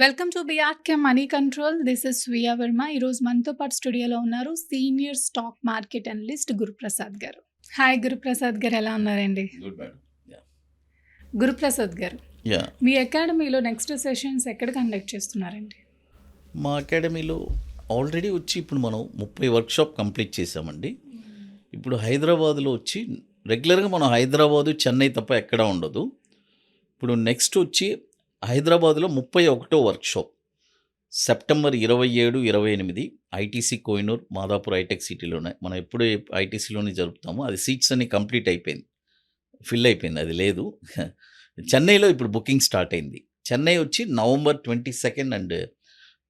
Welcome to BRK money control this is Sweeya Varma ఈరోజు మనతో పాటు స్టూడియోలో ఉన్నారు senior stock market analyst Guruprasad garu. Hi Guruprasad గారు. ఎలా ఉన్నారండి? గురుప్రసాద్ గారు యా మీ అకాడమీలో నెక్స్ట్ సెషన్స్ ఎక్కడ కండక్ట్ చేస్తున్నారండి? మా అకాడమీలో ఆల్రెడీ వచ్చి ఇప్పుడు మనం ముప్పై వర్క్షాప్ కంప్లీట్ చేసామండి ఇప్పుడు హైదరాబాద్లో వచ్చి రెగ్యులర్గా మనం హైదరాబాదు చెన్నై తప్ప ఎక్కడా ఉండదు. ఇప్పుడు నెక్స్ట్ వచ్చి హైదరాబాద్లో ముప్పై ఒకటో వర్క్షాప్ సెప్టెంబర్ ఇరవై ఏడు ఇరవై ఎనిమిది ఐటీసీ కోయినూర్ మాదాపూర్ హైటెక్ సిటీలోనే. మనం ఎప్పుడు ఐటీసీలోనే జరుపుతాము అది సీట్స్ అన్ని కంప్లీట్ అయిపోయింది. ఫిల్ అయిపోయింది అది లేదు. చెన్నైలో ఇప్పుడు బుకింగ్ స్టార్ట్ అయింది. చెన్నై వచ్చి November twenty second and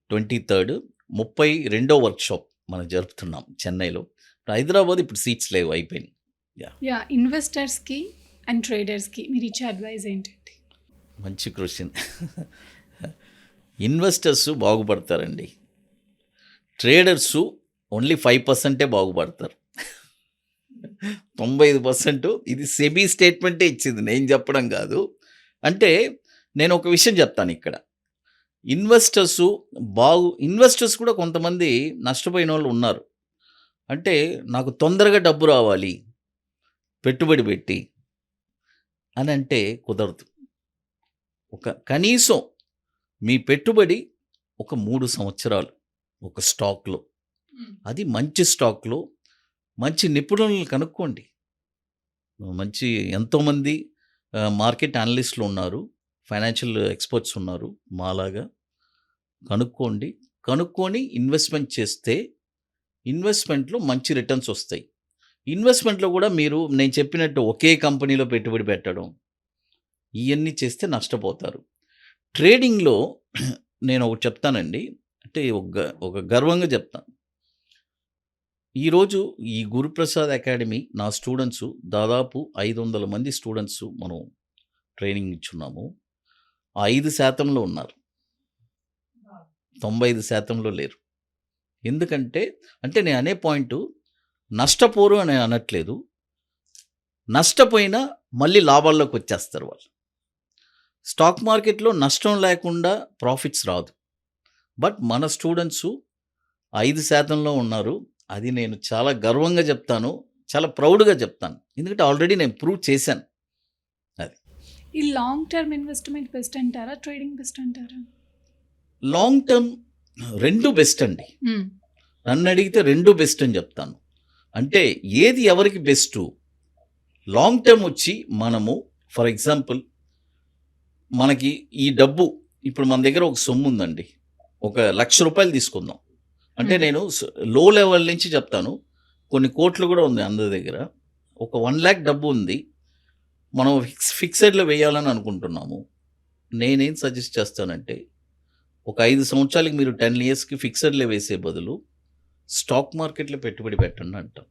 twenty third ముప్పై రెండో వర్క్షాప్ మనం జరుపుతున్నాం చెన్నైలో. హైదరాబాద్ ఇప్పుడు సీట్స్ లేవు అయిపోయినాయి. యా. ఇన్వెస్టర్స్కి అండ్ ట్రేడర్స్కి మీరు ఇచ్చే అడ్వైజ్ ఏంటండి? మంచి క్వశ్చన్. ఇన్వెస్టర్స్ బాగుపడతారండి. ట్రేడర్స్ ఓన్లీ ఫైవ్ పర్సెంటే బాగుపడతారు. తొంభై ఐదు పర్సెంట్ ఇది సెబీ స్టేట్మెంటే ఇచ్చింది నేను చెప్పడం కాదు. అంటే నేను ఒక విషయం చెప్తాను ఇక్కడ. ఇన్వెస్టర్స్ బాగు ఇన్వెస్టర్స్ కూడా కొంతమంది నష్టపోయిన వాళ్ళు ఉన్నారు. అంటే నాకు తొందరగా డబ్బు రావాలి పెట్టుబడి పెట్టి అని అంటే కుదరదు. ఒక కనీసం మీ పెట్టుబడి ఒక మూడు సంవత్సరాలు ఒక స్టాక్లో. అది మంచి స్టాక్లో మంచి నిపుణులను కనుక్కోండి. మంచి ఎంతోమంది మార్కెట్ అనలిస్టులు ఉన్నారు ఫైనాన్షియల్ ఎక్స్పర్ట్స్ ఉన్నారు మాలాగా. కనుక్కోండి. కనుక్కొని ఇన్వెస్ట్మెంట్ చేస్తే ఇన్వెస్ట్మెంట్లో మంచి రిటర్న్స్ వస్తాయి. ఇన్వెస్ట్మెంట్లో కూడా మీరు నేను చెప్పినట్టు ఒకే కంపెనీలో పెట్టుబడి పెట్టడం ఇవన్నీ చేస్తే నష్టపోతారు. ట్రేడింగ్లో నేను ఒకటి చెప్తానండి. అంటే ఒక గ- ఒక గర్వంగా చెప్తాను ఈరోజు ఈ గురుప్రసాద్ అకాడమీ నా స్టూడెంట్స్ దాదాపు ఐదు వందల మంది స్టూడెంట్స్ మనం ట్రైనింగ్ ఇచ్చున్నాము. ఐదు శాతంలో ఉన్నారు. తొంభై ఐదు శాతంలో లేరు. ఎందుకంటే అంటే నేను అనే పాయింట్ నష్టపోరు అని అనట్లేదు. నష్టపోయినా మళ్ళీ లాభాల్లోకి వచ్చేస్తారు వాళ్ళు. స్టాక్ మార్కెట్లో నష్టం లేకుండా ప్రాఫిట్స్ రాదు. బట్ మన స్టూడెంట్స్ ఐదు శాతంలో ఉన్నారు. అది నేను చాలా గర్వంగా చెప్తాను. చాలా ప్రౌడ్గా చెప్తాను. ఎందుకంటే ఆల్రెడీ నేను ప్రూవ్ చేశాను. ఈ లాంగ్ టర్మ్ ఇన్వెస్ట్మెంట్ బెస్ట్ అంటారా? ట్రేడింగ్ బెస్ట్ అంటారా? లాంగ్ టర్మ్ రెండు బెస్ట్ అండి. నన్ను అడిగితే రెండు బెస్ట్ అని చెప్తాను. అంటే ఏది ఎవరికి బెస్ట్? లాంగ్ టర్మ్ వచ్చి మనము ఫర్ ఎగ్జాంపుల్ మనకి ఈ డబ్బు ఇప్పుడు మన దగ్గర ఒక సొమ్ము ఉందండి. ఒక లక్ష రూపాయలు తీసుకుందాం. అంటే. నేను లో లెవెల్ నుంచి చెప్తాను. కొన్ని కోట్లు కూడా ఉంది అందరి దగ్గర. ఒక వన్ ల్యాక్ డబ్బు ఉంది. మనం ఫిక్స్ ఫిక్సెడ్లో వేయాలని అనుకుంటున్నాము. నేనేం సజెస్ట్ చేస్తానంటే ఒక ఐదు సంవత్సరాలకి మీరు టెన్ ఇయర్స్కి ఫిక్సెడ్లో వేసే బదులు స్టాక్ మార్కెట్లో పెట్టుబడి పెట్టండి అంటాం.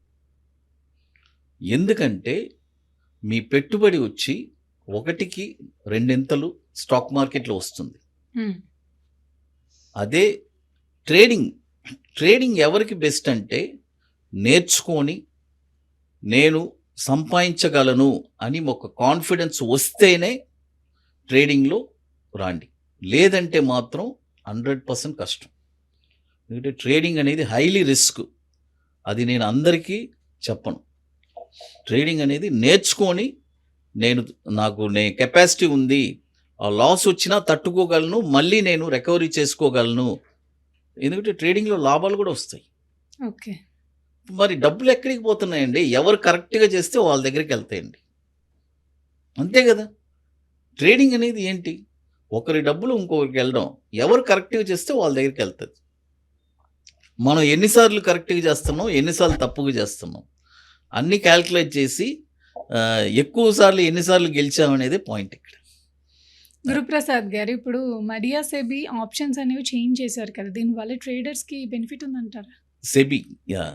ఎందుకంటే మీ పెట్టుబడి వచ్చి ఒకటికి రెండింతలు స్టాక్ మార్కెట్లో వస్తుంది. అదే ట్రేడింగ్ ట్రేడింగ్ ఎవరికి బెస్ట్ అంటే నేర్చుకొని నేను సంపాదించగలను అని ఒక కాన్ఫిడెన్స్ వస్తేనే ట్రేడింగ్లో రాండి. లేదంటే మాత్రం హండ్రెడ్ పర్సెంట్ కష్టం. ఎందుకంటే ట్రేడింగ్ అనేది హైలీ రిస్క్. అది నేను అందరికీ చెప్పను. ట్రేడింగ్ అనేది నేర్చుకొని నేను నాకు నే కెపాసిటీ ఉంది ఆ లాస్ వచ్చినా తట్టుకోగలను మళ్ళీ నేను రికవరీ చేసుకోగలను. ఎందుకంటే ట్రేడింగ్లో లాభాలు కూడా వస్తాయి. ఓకే. మరి డబ్బులు ఎక్కడికి పోతున్నాయండి? ఎవరు కరెక్ట్గా చేస్తే వాళ్ళ దగ్గరికి వెళ్తాయండి. అంతే కదా? ట్రేడింగ్ అనేది ఏంటి? ఒకరి డబ్బులు ఇంకొకరికి వెళ్ళడం. ఎవరు కరెక్ట్గా చేస్తే వాళ్ళ దగ్గరికి వెళ్తుంది. మనం ఎన్నిసార్లు కరెక్ట్గా చేస్తున్నాం ఎన్నిసార్లు తప్పుగా చేస్తున్నాం. అన్నీ క్యాల్కులేట్ చేసి ఎక్కువ సార్లు ఎన్నిసార్లు గెలిచామనేది పాయింట్ ఇక్కడ. గురుప్రసాద్ గారు ఇప్పుడు మడియా సెబీ ఆప్షన్స్ అనేవి చేంజ్ చేశారు కదా దీనివల్ల ట్రేడర్స్కి బెనిఫిట్ ఉందంటారా? సెబీ యా.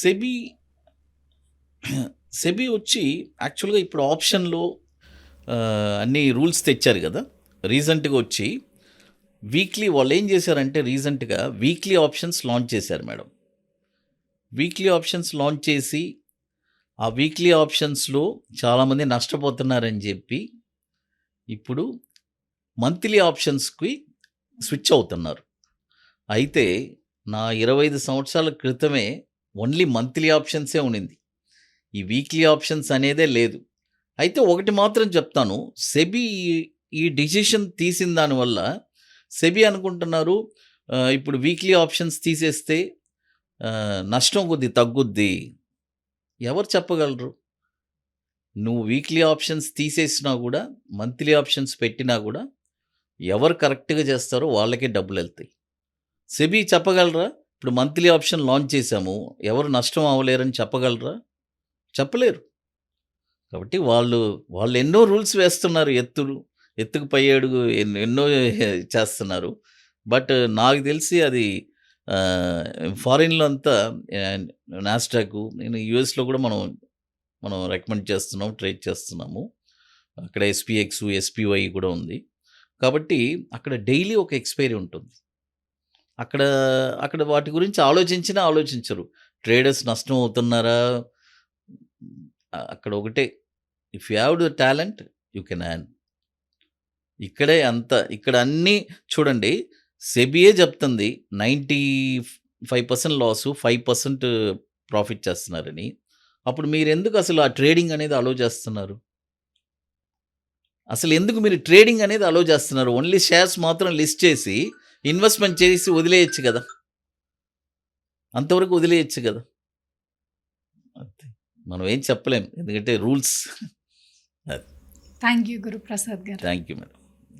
సెబీ సెబీ వచ్చి యాక్చువల్గా ఇప్పుడు ఆప్షన్లో అన్ని రూల్స్ తెచ్చారు కదా. రీసెంట్గా వచ్చి వీక్లీ వాళ్ళు ఏం చేశారంటే రీసెంట్గా వీక్లీ ఆప్షన్స్ లాంచ్ చేశారు మేడం. వీక్లీ ఆప్షన్స్ లాంచ్ చేసి ఆ వీక్లీ ఆప్షన్స్లో చాలామంది నష్టపోతున్నారని చెప్పి ఇప్పుడు మంత్లీ ఆప్షన్స్‌కి స్విచ్ అవుతున్నారు. అయితే నా 25 సంవత్సరాల క్రితమే ఓన్లీ మంత్లీ ఆప్షన్సే ఉండింది. ఈ వీక్లీ ఆప్షన్స్ అనేదే లేదు. అయితే ఒకటి మాత్రం చెప్తాను. సెబీ ఈ డిసిషన్ తీసిన దానివల్ల సెబీ అనుకుంటున్నారు ఇప్పుడు వీక్లీ ఆప్షన్స్ తీసేస్తే నష్టం కొద్ది తగ్గుద్ది. ఎవరు చెప్పగలరు? నువ్వు వీక్లీ ఆప్షన్స్ తీసేసినా కూడా మంత్లీ ఆప్షన్స్ పెట్టినా కూడా ఎవరు కరెక్ట్‌గా చేస్తారో వాళ్ళకే డబ్బులు వెళ్తాయి సెబీ చెప్పగలరా? ఇప్పుడు మంత్లీ ఆప్షన్ లాంచ్ చేశాము. ఎవరు నష్టం అవ్వలేరని చెప్పగలరా? చెప్పలేరు. కాబట్టి వాళ్ళు వాళ్ళు ఎన్నో రూల్స్ వేస్తున్నారు. ఎత్తులు, ఎత్తుకు పై అడుగు ఎన్నో చేస్తున్నారు. బట్ నాకు తెలిసి అది ఫారిన్‌లో అంతా నాస్టాక్ నేను యూఎస్‌లో కూడా మనం మనం రికమెండ్ చేస్తున్నాం. ట్రేడ్ చేస్తున్నాము. అక్కడ ఎస్‌పిఎక్స్, ఎస్‌పివై కూడా ఉంది. కాబట్టి అక్కడ డైలీ ఒక ఎక్స్‌పైరీ ఉంటుంది. అక్కడ అక్కడ వాటి గురించి ఆలోచించినా ఆలోచించరు. ట్రేడర్స్ నష్టం అవుతున్నారా? అక్కడ ఒకటే if you have the talent you can హ్యాన్ ఇక్కడే అంత ఇక్కడ అన్నీ చూడండి సెబీయే చెప్తుంది 95% లాసు, 5% ప్రాఫిట్ చేస్తున్నారని. అప్పుడు మీరెందుకు అసలు ఆ ట్రేడింగ్ అనేది అలో చేస్తున్నారు? అసలు ఎందుకు మీరు ట్రేడింగ్ అనేది అలో చేస్తున్నారు? ఓన్లీ షేర్స్ మాత్రం లిస్ట్ చేసి, ఇన్వెస్ట్‌మెంట్ చేసి వదిలేయొచ్చు గదా! అంతవరకు వదిలేయొచ్చు! అంతే. మనం ఏం చెప్పలేం. ఎందుకంటే rules. Thank you Guruprasad garu. Thank you madam.